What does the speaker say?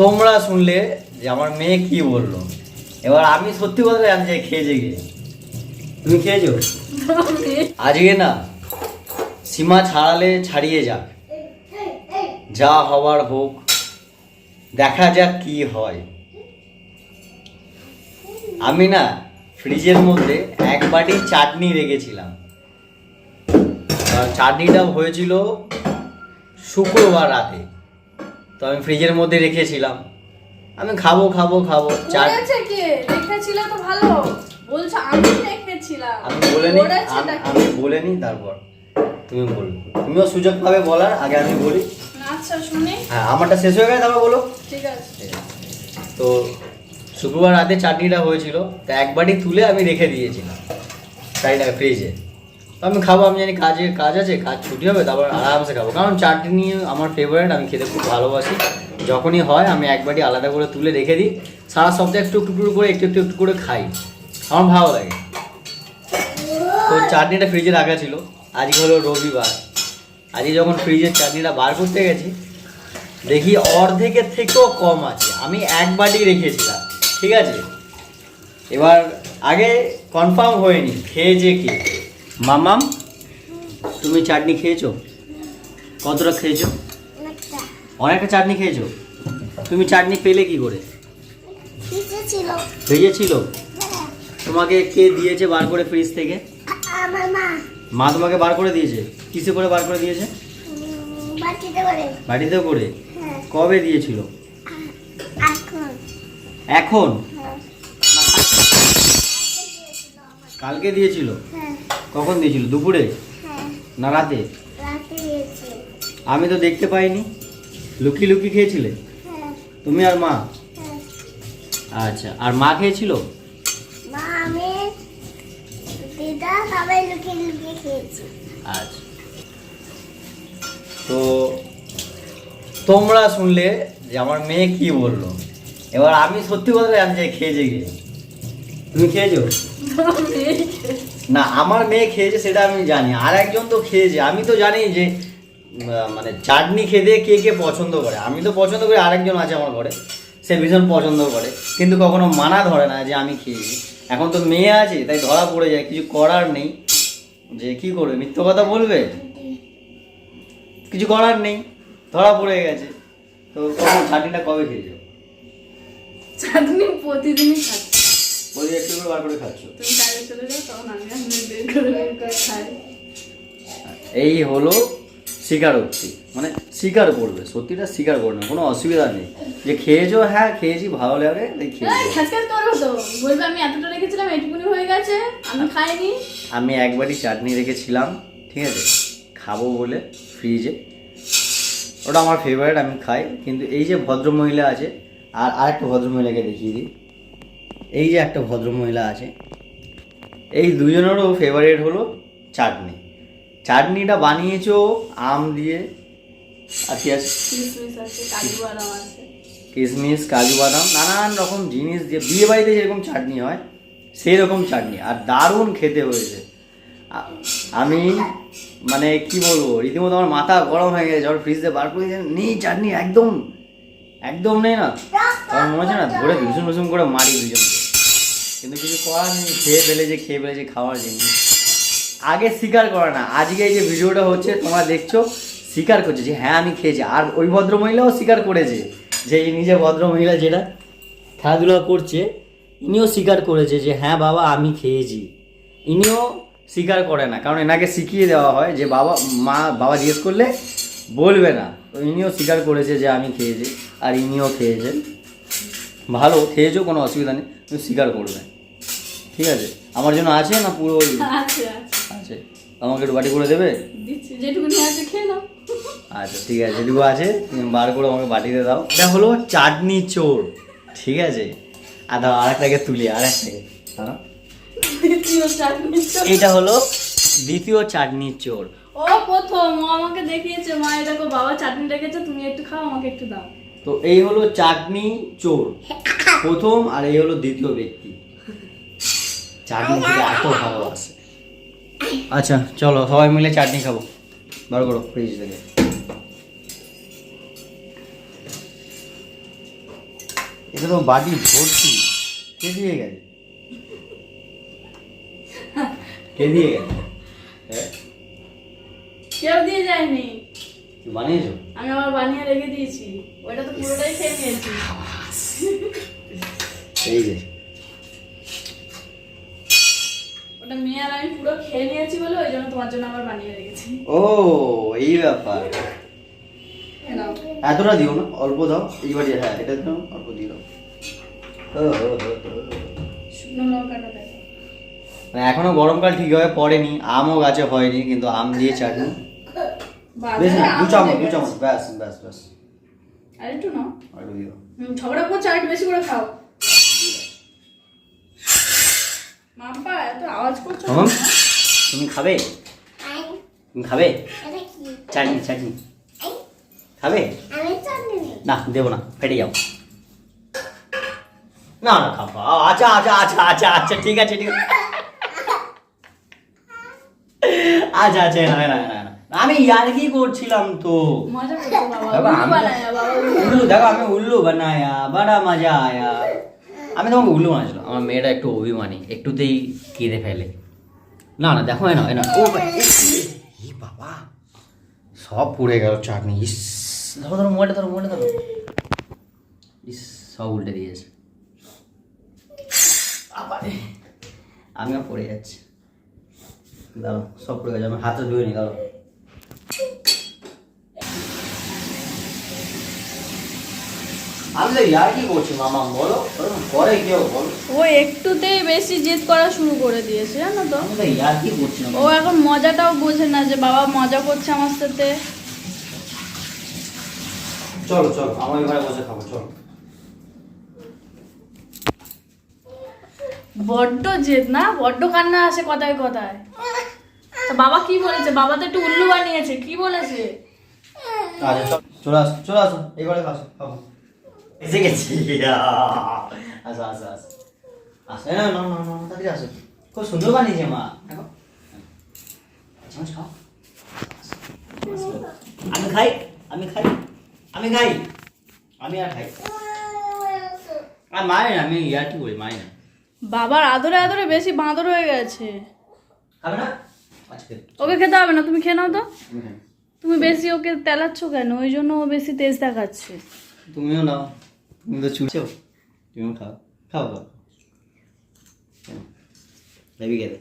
তোমরা শুনলে যে আমার মেয়ে কি বলল? এবার আমি সত্যি কথা জানি যে খেয়েছে গিয়ে তুমি খেয়েছো? আজকে না, সীমা ছাড়ালে ছাড়িয়ে যাক। যা হওয়ার হোক, দেখা যাক কি হয়। আমি না, ফ্রিজের মধ্যে এক বাটি চাটনি রেখেছিলাম। চাটনিটা হয়েছিল শুক্রবার রাতে। তো আমি ফ্রিজের মধ্যে রেখেছিলাম। আমি খাব খাব খাব চাট। করেছে কে? রেখেছিল তো ভালো। বলছো আমি রেখেছিলাম। আমি বলে নি আমি-? বলে নি তারপর তুমি বলবে। তুমিও সুযোগ পাবে বলার আগে আমি বলি। আচ্ছা শুনি। হ্যাঁ আমারটা শেষ হয়ে গেছে তারপর বলো। ঠিক আছে। তো শুক্রবার রাতে চাটনিটা হয়েছিল তা এক বাটি তুলে আমি রেখে দিয়েছিলাম। চাটনিটা ফ্রিজে তো আমি খাব, আমি জানি কাজে, কাজ আছে, কাজ ছুটি হবে, তারপর আরামসে খাব। কারণ চাটনি আমার ফেভারিট আমি খেতে খুব ভালোবাসি। যখনই হয়, আমি এক বাটি আলাদা করে তুলে রেখে দিই। সারা সপ্তাহে একটু একটু করে, একটু একটু একটু করে খাই। আমার ভালো লাগে। তো চাটনিটা ফ্রিজে রাখা ছিল। আজকে হলো রবিবার। আজকে যখন ফ্রিজের চাটনিটা বার করতে গেছি, দেখি অর্ধেকের থেকেও কম আছে। আমি এক রেখেছিলাম, ঠিক আছে? এবার আগে কনফার্ম হয়নি, খেয়েছে কি? মামাম তুমি চাটনি খেয়েছো? কতটা খেয়েছো? অনেকটা চাটনি খেয়েছো? তুমি চাটনি পেলে কি করে? ছিল ফ্রিজে ছিল তোমাকে কে দিয়েছে বার করে ফ্রিজ থেকে? মা তোমাকে বার করে দিয়েছে? কিসে করে বার করে দিয়েছে? উম, বাটিতে করে? বাড়িতে করে হ্যাঁ। কবে দিয়েছিল? এখন? কালকে দিয়েছিল? হ্যাঁ। কখন দিয়েছিল? দুপুরে? হ্যাঁ। না রাতে? আমি তো দেখতে পাইনি। লুকি লুকি খেয়েছিলে? হ্যাঁ। তুমি আর মা? হ্যাঁ। আচ্ছা আর মা খেয়েছিল? আচ্ছা। তো তোমরা শুনলে যে আমার মেয়ে কি বলল? এবার আমি সত্যি কথা জানি যে খেয়েছে গিয়ে তুমি খেয়েছো? না আমার মেয়ে খেয়েছে সেটা আমি জানি। আর একজন তো খেয়েছে। আমি তো জানি যে মানে চাটনি খেতে কে কে পছন্দ করে। আমি তো পছন্দ করি আরেকজন আছে আমার ঘরে। সে ভীষণ পছন্দ করে। কিন্তু কখনো মানা ধরে না যে আমি খেয়েছি। এখন তো মেয়ে আছে তাই ধরা পড়ে যায়। কিছু করার নেই। যে কি করবে? মিথ্য কথা বলবে? কিছু করার নেই। ধরা পড়ে গেছে। তো কখন চাটনিটা কবে খেয়েছো? চাটনি প্রতিদিনই খাচ্ছি। বলি একটু করে বার করে খাচ্ছ? তুমি কাজে চলে যাও তখন আমি আর মেয়ে বের করে বের করে খাই। এই হলো স্বীকারোক্তি মানে স্বীকার করবে সত্যিটা স্বীকার করবে কোনো অসুবিধা নেই। যে খেয়েছো হ্যাঁ খেয়েছি ভালো লাগে তাই খেয়েছি বলবে আমি এতটা রেখেছিলাম এটুকুনি হয়ে গেছে আমি খাইনি। আমি একবারই চাটনি রেখেছিলাম ঠিক আছে? খাব বলে ফ্রিজে। ওটা আমার ফেভারিট আমি খাই। কিন্তু এই যে ভদ্রমহিলা আছে আর আরেকটা ভদ্রমহিলাকে দেখিয়ে দিই। এই যে একটা ভদ্রমহিলা আছে এই দুজনেরও ফেভারিট হলো চাটনি। চাটনিটা বানিয়েছো আম দিয়ে আর কি আছে? কিশমিশ কাজু বাদাম নানান রকম জিনিস দিয়ে বিয়ে বাড়িতে যেরকম চাটনি হয় সেই রকম চাটনি আর দারুণ খেতে হয়েছে। আমি মানে কি বলব রীতিমতো আমার মাথা গরম হয়ে গেছে যখন ফ্রিজ দিয়ে বার করে নেই চাটনি একদম একদম নেই না। আমার মনে হচ্ছে না ধরে ভীষণ ভীষণ করে মারি দুজনকে। কিন্তু কিছু করার নেই, খেয়ে ফেলেছে খেয়ে ফেলেছে খাওয়ার জিনিস আগে স্বীকার করে না, আজকে এই যে ভিডিওটা হচ্ছে, তোমরা দেখছ, স্বীকার করছে যে হ্যাঁ আমি খেয়েছি। আর ওই ভদ্রমহিলাও স্বীকার করেছে যে এই নিজে ভদ্রমহিলা যেটা খেলাধুলা করছে, ইনিও স্বীকার করেছে যে হ্যাঁ বাবা, আমি খেয়েছি। ইনিও স্বীকার করে না, কারণ এনাকে শিখিয়ে দেওয়া হয় যে বাবা, মা, বাবা জিজ্ঞেস করলে বলবে না। তো ইনিও স্বীকার করেছে যে আমি খেয়েছি, আর ইনিও খেয়েছেন। ভালো, খেয়েছো, কোনো অসুবিধা নেই। তুমি স্বীকার করবে। ঠিক আছে? আমার জন্য আছে না পুরো আছে আছে। আমাকে একটু বাটি করে দেবে? যেটুকুনি আছে খেয়ে নাও। আচ্ছা ঠিক আছে যেটুকু আছে তুমি বার করে আমাকে বাটিতে দাও। এটা হলো চাটনি চোর। ঠিক আছে? আর দাও তুলি আরেকটাকে। হ্যাঁ দ্বিতীয় চাটনি চোর। এটা হলো দ্বিতীয় চাটনির চোর। ও প্রথম ও আমাকে দেখিয়েছে মা এটা বাবা চাটনি রেখেছে তুমি একটু খাও আমাকে একটু দাও। তো এই হলো চাটনি চোর। প্রথম আর এই হলো দ্বিতীয় ব্যক্তি। চাটনি খেতে এত ভালোবাসে। আচ্ছা চলো সবাই মিলে চাটনি খাব। বার করো ফ্রিজ থেকে। এটা তো বাটি ভর্তি। কে দিয়ে গেছে? কে দিয়ে গেছে? হ্যাঁ? কেউ দিয়ে যায়নি। তুই বানিয়েছো আমি আবার বানিয়ে রেখে দিয়েছি। ওইটা তো পুরোটাই খেয়ে নিয়েছি। এই যে। ওটা মেয়ে আর আমি পুরো খেয়ে নিয়েছি বলে ওই জন্য তোমার জন্য আবার বানিয়ে রেখেছি। ও এই ব্যাপার। এতটা দিও না অল্প দাও। এইবারে হ্যাঁ এটা দাও অল্প দিয়ে দাও। শুকনো লঙ্কাটা দেখো। মানে এখনও গরমকাল ঠিকভাবে পড়েনি আমও গাছে হয়নি কিন্তু আম দিয়ে চাটনি। বেশ না দু চামচ দু। চামচ ব্যাস ব্যাস ব্যাস। আর একটু নাও। আর একটু দিও। হুম, ঝগড়া করছ আর বেশি করে খাও। মাম্পা এত আওয়াজ করছ তুমি খাবে? তুমি খাবে? এটা কি? চাটনি চাটনি। খাবে? আমি চাটনি না দেবো না ফেটে যাও। না না খাব আচ্ছা আচ্ছা আচ্ছা আচ্ছা আচ্ছা ঠিক আছে ঠিক আছে। আচ্ছা আচ্ছা না না না। আমি ইয়ার্কি করছিলাম তো? বাবা উল্লু দেখো আমি উল্লু বানায়া বড়া মজা আয়া। আমি তোমাকে উল্লু বানাচ্ছিলাম আমার মেয়েটা একটু অভিমানী একটুতেই কেঁদে ফেলে। না না দেখো এ না এ না ও বাবা সব পুড়ে গেল চাটনি। ইস ধরো ধরো মোবাইলটা ধরো মোবাইলটা ধরো। ইস সব উল্টে দিয়েছে আবারে আমিও পড়ে যাচ্ছি। দাঁড়ো সব পড়ে গেছে আমি হাতে ধুয়ে নি দাঁড়ো আমি তো ইয়ার করছি মামা বলো ওরকম করে কেউ বলো। ও একটুতেই বেশি জেদ করা শুরু করে দিয়েছে জানো তো। আমি তো ইয়ার করছি ও এখন মজাটাও বোঝে না যে বাবা মজা করছে আমার সাথে। চলো চলো আমার বসে খাব চলো। বড্ড জেদ না? বড্ড কান্না আসে কথায় কথায়। তা বাবা কি বলেছে? বাবা তো একটু উল্লু বানিয়েছে কি বলেছে? আচ্ছা চল চলে আসো চলে আসো এই ঘরে খাব। এসে গেছি আসো আসো আসো আসো না না না না তাড়াতাড়ি আসো খুব সুন্দর বানিয়েছে মা দেখো চামচ খাও আমি খাই আমি খাই আমি খাই আমি আর খাই আর মায় না আমি ইয়ার কি করি মায় না বাবার আদরে আদরে বেশি বাঁদর হয়ে গেছে। খাবে না ওকে খেতে হবে না, তুমি খেয়ে নাও তো। তুমি বেশি ওকে তেলাচ্ছ কেন? ওই জন্য ও বেশি তেজ দেখাচ্ছে। তুমিও নাও। তুমি তো চুলছো তুমিও খাও খাও খাও দেবি খেতে